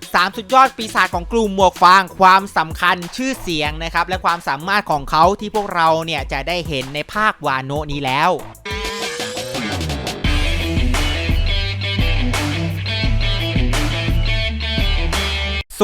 3 สุดยอดปีศาจของกลุ่มหมวกฟางความสำคัญชื่อเสียงนะครับและความสามารถของเขาที่พวกเราเนี่ยจะได้เห็นในภาควาโนนี้แล้ว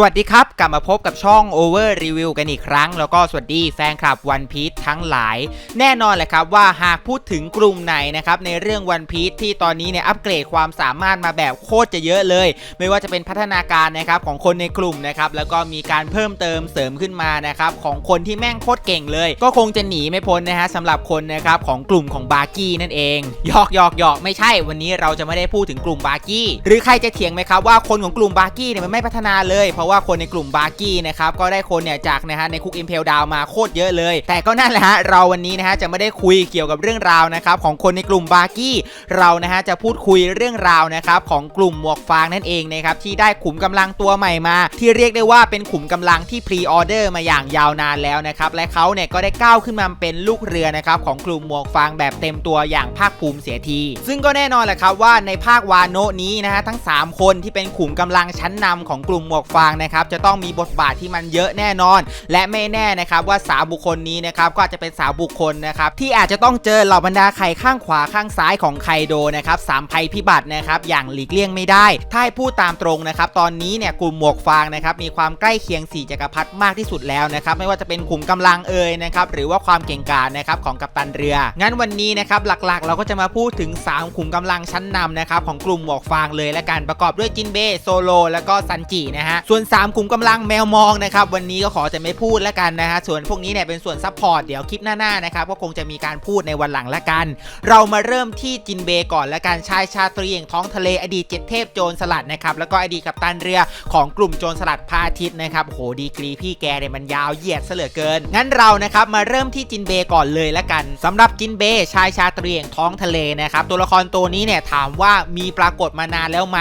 วัสดีครับ กลับมาพบกับช่อง Over Review กันอีกครั้ง แล้วก็สวัสดีแฟนคลับ One Piece ทั้งหลาย แน่นอนแหละครับว่าหากพูดถึงกลุ่มไหนนะครับในเรื่อง One Piece ที่ตอนนี้เนี่ยอัปเกรดความสามารถมาแบบโคตรจะเยอะเลย ไม่ว่าจะเป็นพัฒนาการนะครับของคนในกลุ่มนะครับแล้วก็มีการเพิ่มเติมเสริมขึ้นมานะครับของคนที่แม่งโคตรเก่งเลย ก็คงจะหนีไม่พ้นนะฮะสำหรับคนนะครับของกลุ่มของบาร์กี้นั่นเองหยอกหยอกหยอกไม่ใช่ วันนี้เราจะไม่ได้พูดถึงกลุ่มบาร์กี้หรือใครจะเถียงไหมครับว่าคนของกลุ่มบาร์กี้เนี่ยมันไม่พัฒนาเลยเพราะว่าคนในกลุ่มบาร์กี้นะครับก็ได้คนเนี่ยจากนะฮะในคุกอิมเพลดาวมาโคตรเยอะเลย แต่ก็นั่นแหละฮะเราวันนี้นะฮะจะไม่ได้คุยเกี่ยวกับเรื่องราวนะครับของคนในกลุ่มบาร์กี้เรานะฮะจะพูดคุยเรื่องราวนะครับของกลุ่มหมวกฟางนั่นเองนะครับที่ได้ขุมกำลังตัวใหม่มา ที่เรียกได้ว่าเป็นขุมกำลังที่พรีออเดอร์มาอย่างยาวนานแล้วนะครับและเขาเนี่ยก็ได้ก้าวขึ้นมาเป็นลูกเรือนะครับของกลุ่มหมวกฟางแบบเต็มตัวอย่างภาคภูมิเสียที ซึ่งก็แน่นอนแหละครับว่าในภาควาโนนี้นะฮะทั้ง 3 คนที่เป็นขุมกำลังชั้นนำของกลุ่มหมวกฟางนะครับจะต้องมีบทบาทที่มันเยอะแน่นอน และไม่แน่นะครับว่าสาวบุคคลนี้นะครับก็อาจจะเป็นสาวบุคคลนะครับที่อาจจะต้องเจอเหล่าบรรดาไข่ข้างขวาข้างซ้ายของไคโดนะครับสามภัยพิบัตินะครับอย่างหลีกเลี่ยงไม่ได้ ถ้าให้พูดตามตรงนะครับตอนนี้เนี่ยกลุ่มหมวกฟางนะครับมีความใกล้เคียงสีจักรพรรดิมากที่สุดแล้วนะครับไม่ว่าจะเป็นขุมกำลังเอ่ยนะครับหรือว่าความเก่งกาจนะครับของกัปตันเรือ งั้นวันนี้นะครับหลักๆ เราก็จะมาพูดถึง 3 ขุมกำลังชั้นนำนะครับของกลุ่มหมวกฟางเลยและกันประกอบด้วยจินเบโซโล แล้วก็ซันจินะฮะส่วน3ขุมกำลังแมวมองนะครับวันนี้ก็ขอจะไม่พูดแล้วกันนะฮะส่วนพวกนี้เนี่ยเป็นส่วนซัพพอร์ตเดี๋ยวคลิปหน้าๆนะครับก็คงจะมีการพูดในวันหลังละกัน เรามาเริ่มที่จินเบก่อนละกันชายชาตรีแห่งท้องทะเลอดีตเจ็ดเทพโจรสลัดนะครับแล้วก็อดีตกัปตันเรือของกลุ่มโจรสลัดพระอาทิตนะครับโหดีกรีพี่แกเนี่ยมันยาวเหยียดเหลือเกิน งั้นเรานะครับมาเริ่มที่จินเบก่อนเลยละกันสำหรับจินเบชายชาตรีแห่งท้องทะเลนะครับตัวละครตัวนี้เนี่ยถามว่ามีปรากฏมานานแล้วไหม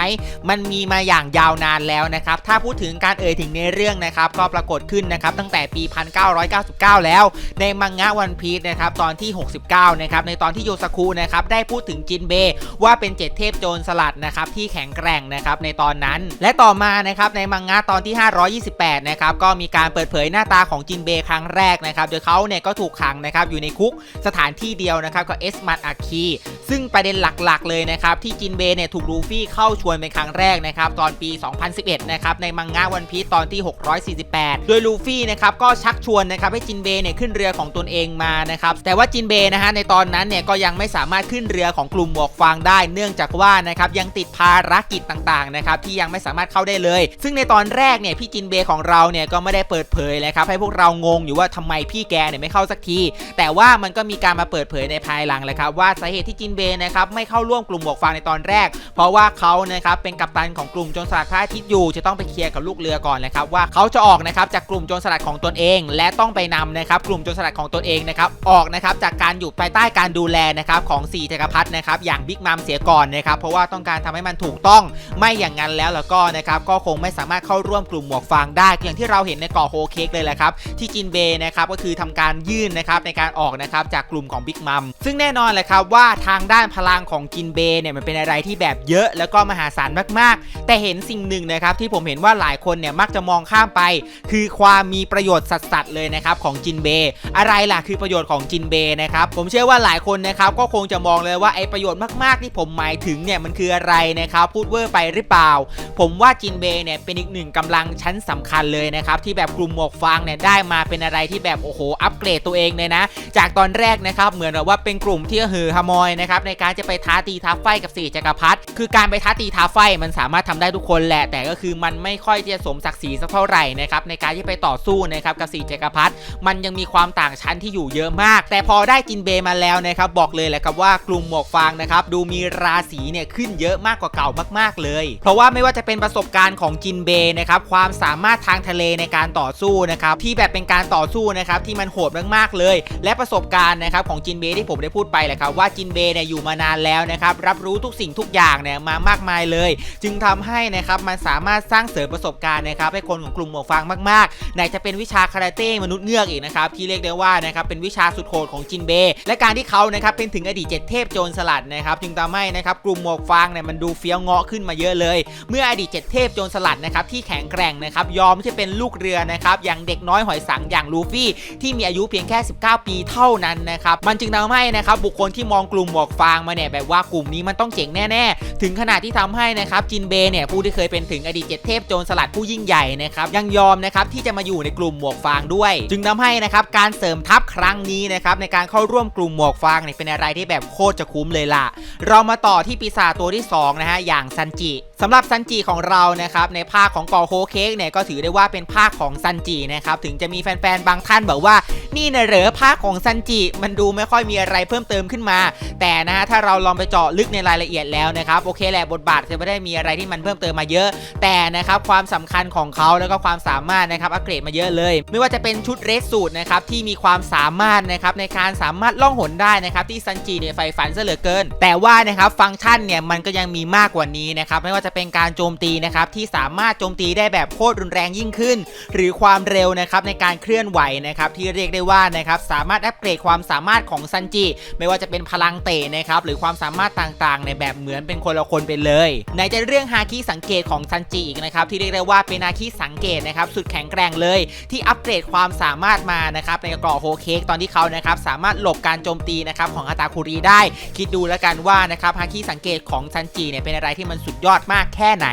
มันมีมาอย่างยาวนานแล้วนะครับถ้าพูดถึงการเอ่ยถึงในเรื่องนะครับก็ปรากฏขึ้นนะครับตั้งแต่ปี 1999 แล้ว ในมังงะวันพีชนะครับตอนที่ 69 นะครับในตอนที่โยซากุนะครับได้พูดถึงจินเบว่าเป็นเจ็ดเทพโจรสลัดนะครับที่แข็งแกร่งนะครับในตอนนั้น และต่อมานะครับในมังงะตอนที่ 528 นะครับก็มีการเปิดเผยหน้าตาของจินเบครั้งแรกนะครับโดยเขาเนี่ยก็ถูกขังนะครับอยู่ในคุกสถานที่เดียวนะครับกับเอสมัตอาคีซึ่งประเด็นหลักๆ เลยนะครับที่จินเบเนี่ยถูกลูฟี่เข้าชวนเป็นครั้งแรกนะครับตอนปี 2011 นะครับในมังงะวันพีชตอนที่ 648 โดยลูฟี่นะครับก็ชักชวนนะครับให้จินเบย์เนี่ยขึ้นเรือของตนเองมานะครับแต่ว่าจินเบย์นะฮะในตอนนั้นเนี่ยก็ยังไม่สามารถขึ้นเรือของกลุ่มหมวกฟางได้ เนื่องจากว่านะครับยังติดภารกิจต่างๆนะครับที่ยังไม่สามารถเข้าได้เลย ซึ่งในตอนแรกเนี่ยพี่จินเบย์ของเราเนี่ยก็ไม่ได้เปิดเผยเลยครับให้พวกเรางงอยู่ว่าทำไมพี่แกเนี่ยไม่เข้าสักที แต่ว่ามันก็มีการมาเปิดเผยในภายหลังเลยครับว่าสาเหตุที่จินเบย์นะครับไม่เข้าร่วมกลุ่มหมวกฟางในตอนแรก เพราะว่าเขานะครับเป็นกัปตันของกลุ่มจรสลัดพระอาทิตย์อยู่จะต้องไปเคลียร์กับลูกเรือก่อนนะครับว่าเขาจะออกนะครับจากกลุ่มโจรสลัดของตนเอง และต้องไปนำนะครับกลุ่มโจรสลัดของตนเองนะครับออกนะครับจากการอยู่ภายใต้การดูแลนะครับของสีจักรพรรดินะครับอย่างบิ๊กมัมเสียก่อนนะครับเพราะว่าต้องการทำให้มันถูกต้องไม่อย่างนั้นแล้วแล้วก็นะครับก็คงไม่สามารถเข้าร่วมกลุ่มหมวกฟางได้อย่างที่เราเห็นในเกาะโฮเค้กเลยแหละครับที่จินเบนะครับก็คือทำการยื่นนะครับในการออกนะครับจากกลุ่มของบิ๊กมัมซึ่งแน่นอนแหละครับว่าทางด้านพลังของจินเบเนี่ยมันเป็นอะไรที่แบบเยอะ แล้วก็มหาศาลมากๆ แต่เห็นสิ่งหนึ่งนะครับที่ผมเห็นว่าหลายคนเนี่ยมักจะมองข้ามไป คือความมีประโยชน์สัสๆเลยนะครับของจินเบอะไรล่ะคือประโยชน์ของจินเบนะครับผมเชื่อว่าหลายคนนะครับก็คงจะมองเลยว่าไอประโยชน์มากๆที่ผมหมายถึงเนี่ยมันคืออะไรนะครับพูดเวอร์ไปหรือเปล่า ผมว่าจินเบเนี่ยเป็นอีกหนึ่งกำลังชั้นสำคัญเลยนะครับที่แบบกลุ่มหมวกฟางเนี่ยได้มาเป็นอะไรที่แบบโอ้โหอัปเกรดตัวเองเลยนะ จากตอนแรกนะครับเหมือนแบบว่าเป็นกลุ่มที่หือฮามอยนะครับในการจะไปท้าตีท้าไฟกับสี่จักรพรรดิคือการไปท้าตีท้าไฟมันสามารถทำได้ทุกคนแหละแต่ก็คือมันไม่ค่อยจะสมศักดิ์ศรีสักเท่าไหร่นะครับในการที่ไปต่อสู้นะครับกับสี่จักรพรรดิมันยังมีความต่างชั้นที่อยู่เยอะมาก แต่พอได้จินเบมาแล้วนะครับบอกเลยแหละครับว่ากลุ่มหมวกฟางนะครับดูมีราศีเนี่ยขึ้นเยอะมากกว่าเก่ามาก ๆเลย เพราะว่าไม่ว่าจะเป็นประสบการณ์ของจินเบนะครับความสามารถทางทะเลในการต่อสู้นะครับที่แบบเป็นการต่อสู้นะครับที่มันโหดมากๆเลย และประสบการณ์นะครับของจินเบที่ผมได้พูดไปแหละครับว่าจินเบเนี่ยอยู่มานานแล้วนะครับรับรู้ทุกสิ่งทุกอย่างเนี่ยมามากมายเลย จึงทำให้นะครับมันสามารถสร้างเสริมประสบการณ์นะครับให้คนของกลุ่มหมวกฟางมากๆ ไหนจะเป็นวิชาคาราเต้มนุษย์เงือกอีกนะครับที่เรียกได้ว่านะครับเป็นวิชาสุดโหดของจินเบ และการที่เขานะครับเป็นถึงอดีตเจ็ดเทพโจรสลัดนะครับจึงทำให้นะครับกลุ่มหมวกฟางเนี่ยมันดูเฟี้ยวเงาะขึ้นมาเยอะเลย เมื่ออดีตเจ็ดเทพโจรสลัดนะครับที่แข็งแกร่งนะครับยอมที่จะเป็นลูกเรือนะครับอย่างเด็กน้อยหอยสังอย่างลูฟี่ที่มีอายุเพียงแค่ 19 ปีเท่านั้นนะครับมันจึงทำให้นะครับบุคคลที่มองกลุ่มหมวกฟางมาเนี่ยแบบว่ากลุ่มนี้มันต้องเจ๋งแน่ ๆ ถึงขนาดที่ทำให้นะครับจินเบเนี่ยผู้ที่เคยเป็นถึงอดีตเจ็ดเทพโจรสลัดผู้ยิ่งใหญ่นะครับยังยอมนะครับที่จะมาอยู่ในกลุ่มหมวกฟางด้วย จึงทำให้นะครับการเสริมทัพครั้งนี้นะครับในการเข้าร่วมกลุ่มหมวกฟางเนี่ยเป็นอะไรที่แบบโคตรจะคุ้มเลยล่ะ เรามาต่อที่ปีศาจตัวที่สองนะฮะอย่างซันจิ สำหรับซันจิของเรานะครับในภาคของกอโฮเค้กเนี่ยก็ถือได้ว่าเป็นภาคของซันจินะครับถึงจะมีแฟนๆบางท่านบอกว่านี่นะเหรอภาคของซันจิมันดูไม่ค่อยมีอะไรเพิ่มเติมขึ้นมา แต่นะฮะถ้าเราลองไปเจาะลึกในรายละเอียดแล้วนะครับโอเคแหละบทบาทจะไม่ได้มีอะไรที่มันเพิ่มเติมมาเยอะ แต่นะครับความสำคัญของเขาแล้วก็ความสามารถนะครับอัปเกรดมาเยอะเลย ไม่ว่าจะเป็นชุดเรสสูตรนะครับที่มีความสามารถนะครับในการสามารถล่องหนได้นะครับที่ซันจิเนี่ยใฝ่ฝันซะเหลือเกิน แต่ว่านะครับฟังก์ชันเนี่ยมันก็ยังมีมากกว่านี้นะครับไม่ว่าจะจะเป็นการโจมตีนะครับที่สามารถโจมตีได้แบบโคตรรุนแรงยิ่งขึ้น หรือความเร็วนะครับในการเคลื่อนไหวนะครับที่เรียกได้ว่านะครับสามารถอัปเกรดความสามารถของซันจิไม่ว่าจะเป็นพลังเตะนะครับหรือความสามารถต่างๆ ในแบบเหมือนเป็นคนละคนไปเลยไหนจะเรื่องฮาคิสังเกตของซันจิอีกนะครับที่เรียกได้ว่าเป็นฮาคิสังเกตนะครับสุดแข็งแกร่งเลย ที่อัปเกรดความสามารถมานะครับในเกราะโฮเค้กตอนที่เขานะครับสามารถหลบการโจมตีนะครับของอาตาคุรีได้ คิดดูแล้วกันว่านะครับฮาคิสังเกตของซันจิเนี่ยเป็นอะไรที่มันสุดยอดมากแค่ไหน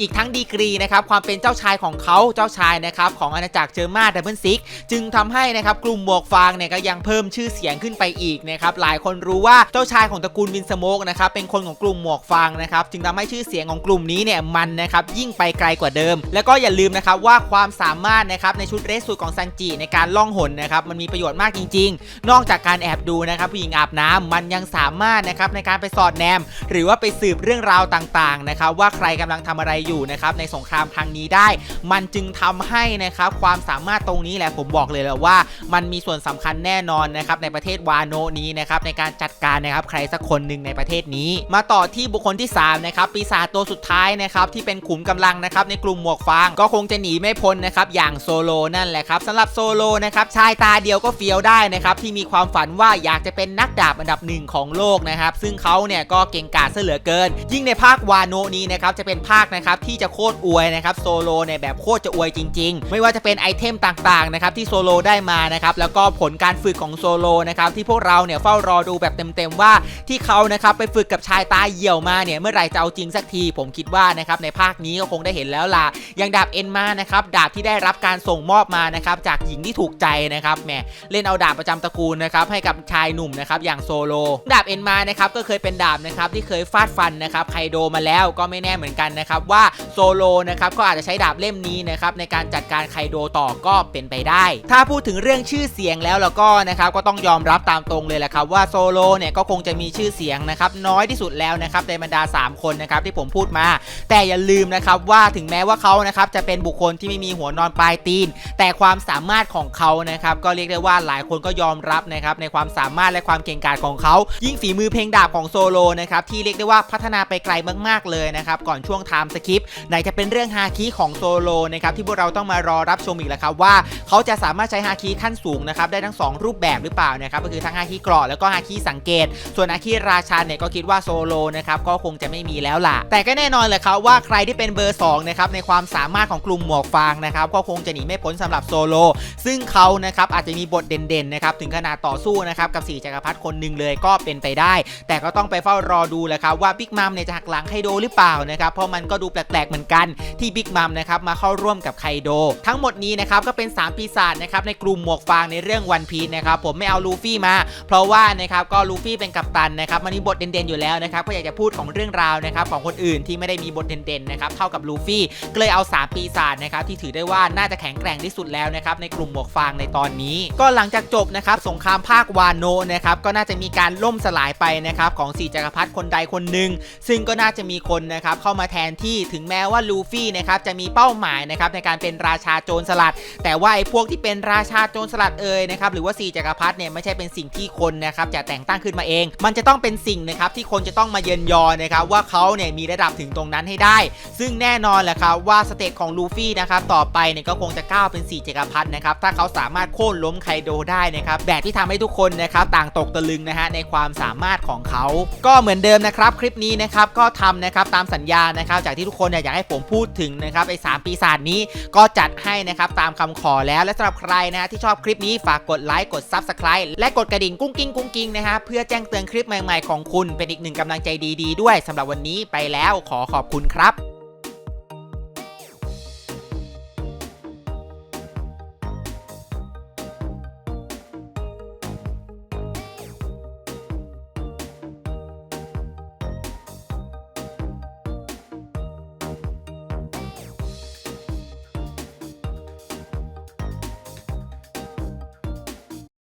อีกทั้งดีกรีนะครับความเป็นเจ้าชายของเขาเจ้าชายนะครับของอาณาจักรเจอร์มาดับเบิลซิกจึงทำให้นะครับกลุ่มหมวกฟางเนี่ยก็ยังเพิ่มชื่อเสียงขึ้นไปอีกนะครับหลายคนรู้ว่าเจ้าชายของตระกูลวินสโมกนะครับเป็นคนของกลุ่มหมวกฟางนะครับจึงทำให้ชื่อเสียงของกลุ่มนี้เนี่ยมันนะครับยิ่งไปไกลกว่าเดิม แล้วก็อย่าลืมนะครับว่าความสามารถนะครับในชุดเรสสูทของซันจิในการล่องหนนะครับมันมีประโยชน์มากจริง ๆ นอกจากการแอบดูนะครับผู้หญิงอาบน้ำมันยังสามารถนะครับในการไปสอดแนม หรือว่าไปสืบเรื่องราวต่างๆนะครับว่าใครกำลังทำอะไรอยู่นะครับในสงครามครั้งนี้ได้ มันจึงทำให้นะครับความสามารถตรงนี้แหละผมบอกเลยและว่า มันมีส่วนสำคัญแน่นอนนะครับในประเทศวาโนนี้นะครับในการจัดการนะครับใครสักคนหนึ่งในประเทศนี้ มาต่อที่บุคคลที่3นะครับปีศาจตัวสุดท้ายนะครับที่เป็นขุมกำลังนะครับในกลุ่มหมวกฟางก็คงจะหนีไม่พ้นนะครับอย่างโซโลนั่นแหละครับสำหรับโซโลนะครับชายตาเดียวก็เฟี้ยวได้นะครับที่มีความฝันว่าอยากจะเป็นนักดาบอันดับหนึ่งของโลกนะครับซึ่งเขาเนี่ยก็เก่งกาจซะเหลือเกิน ยิ่งในภาควาโนนี้นะครับจะเป็นภาคนะครับที่จะโคตรอวยนะครับโซโลเนี่ยแบบโคตรจะอวยจริง ๆ ไม่ว่าจะเป็นไอเทมต่างๆนะครับที่โซโลได้มานะครับแล้วก็ผลการฝึกของโซโลนะครับที่พวกเราเนี่ยเฝ้ารอดูแบบเต็มๆว่าที่เขานะครับไปฝึกกับชายตาเหี่ยวมาเนี่ยเมื่อไหร่จะเอาจริงสักที ผมคิดว่านะครับในภาคนี้ก็คงได้เห็นแล้วล่ะอย่างดาบเอ็นมานะครับดาบที่ได้รับการส่งมอบมานะครับจากหญิงที่ถูกใจนะครับแหมเล่นเอาดาบประจำตระกูลนะครับให้กับชายหนุ่มนะครับอย่างโซโลดาบเอ็นมานะครับก็เคยเป็นดาบนะครับที่เคยฟาดฟันนะครับไคโดมาแล้วก็ไม่แน่เหมือนกันนะครับว่าโซโลนะครับก็อาจจะใช้ดาบเล่มนี้นะครับในการจัดการไคโดต่อก็เป็นไปได้ ถ้าพูดถึงเรื่องชื่อเสียงแล้วแล้วก็นะครับก็ต้องยอมรับตามตรงเลยแหละครับว่าโซโลเนี่ยก็คงจะมีชื่อเสียงนะครับน้อยที่สุดแล้วนะครับในบรรดา 3 คนนะครับที่ผมพูดมา แต่อย่าลืมนะครับว่าถึงแม้ว่าเขานะครับจะเป็นบุคคลที่ไม่มีหัวนอนปลายตีน แต่ความสามารถของเขานะครับก็เรียกได้ว่าหลายคนก็ยอมรับนะครับในความสามารถและความเก่งกาจของเขา ยิ่งฝีมือเพลงดาบของโซโลนะครับที่เรียกได้ว่าพัฒนาไปไกลมากๆเลยนะครับก่อนช่วงไทม์สคริป ไหนจะเป็นเรื่องฮาคิของโซโลนะครับที่พวกเราต้องมารอรับชมอีกแล้วครับว่าเขาจะสามารถใช้ฮาคิขั้นสูงนะครับได้ทั้ง 2 รูปแบบหรือเปล่านะครับก็คือทั้งฮาคิกราะแล้วก็ฮาคิสังเกต ส่วนฮาคิราชันเนี่ยก็คิดว่าโซโลนะครับก็คงจะไม่มีแล้วล่ะ แต่ก็แน่นอนเลยครับว่าใครที่เป็นเบอร์2นะครับในความสามารถของกลุ่มหมวกฟางนะครับก็คงจะหนีไม่พ้นสำหรับโซโลซึ่งเขานะครับอาจจะมีบทเด่นๆนะครับถึงขนาดต่อสู้นะครับกับสี่จักรพรรดิคนหนึ่งเลยก็เป็นไปได้ แต่ก็ต้องไปเฝ้ารอดูแหละครับว่าบิ๊กมัมเนี่ยจะหักหลังไคโดหรือเปล่านะครับเพราะมันก็ดูแปลกๆเหมือนกันที่บิ๊กมัมนะครับมาเข้าร่วมกับไคโด ทั้งหมดนี้นะครับก็เป็น 3 ปีศาจนะครับในกลุ่มหมวกฟางในเรื่องวันพีนะครับผมไม่เอาลูฟี่มา เพราะว่านะครับก็ลูฟี่เป็นกัปตันนะครับมันมีบทเด่นๆอยู่แล้วนะครับก็อยากจะพูดของเรื่องราวนะครับของคนอื่นที่ไม่ได้มีบทเด่นๆนะครับเท่ากับลูฟี่ก็เลยเอา 3 ปีศาจนะครับที่ถือได้ว่าน่าจะแข็งแกร่งที่สุดแล้วนะครับในกลุ่มหมวกฟางในตอนนี้ ก็หลังจากจบนะครับสงครามภาควานโนนะครับก็น่าจะมีการล่มสลายไปนะครับของสี่จักรพรรดิคนใดคนหนึ่งซึ่งก็น่าจะมีคนนะครับเข้ามาแทนที่ถึงแม้ว่าลูฟี่นะครับจะมีเป้าหมายนะครับในการเป็นราชาโจรสลัด แต่ว่าไอ้พวกที่เป็นราชาโจรสลัดเอ่ยนะครับหรือว่าสี่จักรพรรดิเนี่ยไม่ใช่เป็นสิ่งที่คนนะครับจะแต่งตั้งขึ้นมาเอง มันจะต้องเป็นสิ่งนะครับที่คนจะต้องมาเยินยอนะครับว่าเขาเนี่ยมีระดับถึงตรงนั้นให้ได้ ซึ่งแน่นอนแหละครับว่าสเตจของลูฟี่นะครับต่อไปเนี่ยก็คงจะก้าวเป็นสี่จักรพรรดินะครับถ้าเขาสามารถโค่นล้มไคโดได้นะครับแบบที่ทำให้ทุกคนนะครับต่างตกตะลึงนะฮะในความสามารถของเขา ก็เหมือนเดิมนะครับคลิปนี้นะครับก็ทำนะครับตามสัญญานะครับจากที่ทุกคนเนี่ยอยากให้ผมพูดถึงนะครับไอ้สามปีศาจนี้ก็จัดให้นะครับตามคำขอแล้วและสำหรับใครนะที่ชอบคลิปนี้ฝากกดไลค์กด s u b สไครต์และกดกระดิ่งกุ้งกิ้งกุ้งกิ้งนะฮะเพื่อแจ้งเตือนคลิปใหม่ๆของคุณเป็นอีกหนึ่งกำลังใจดี ๆ ด้วยสำหรับวันนี้ไปแล้วขอขอบคุณครับ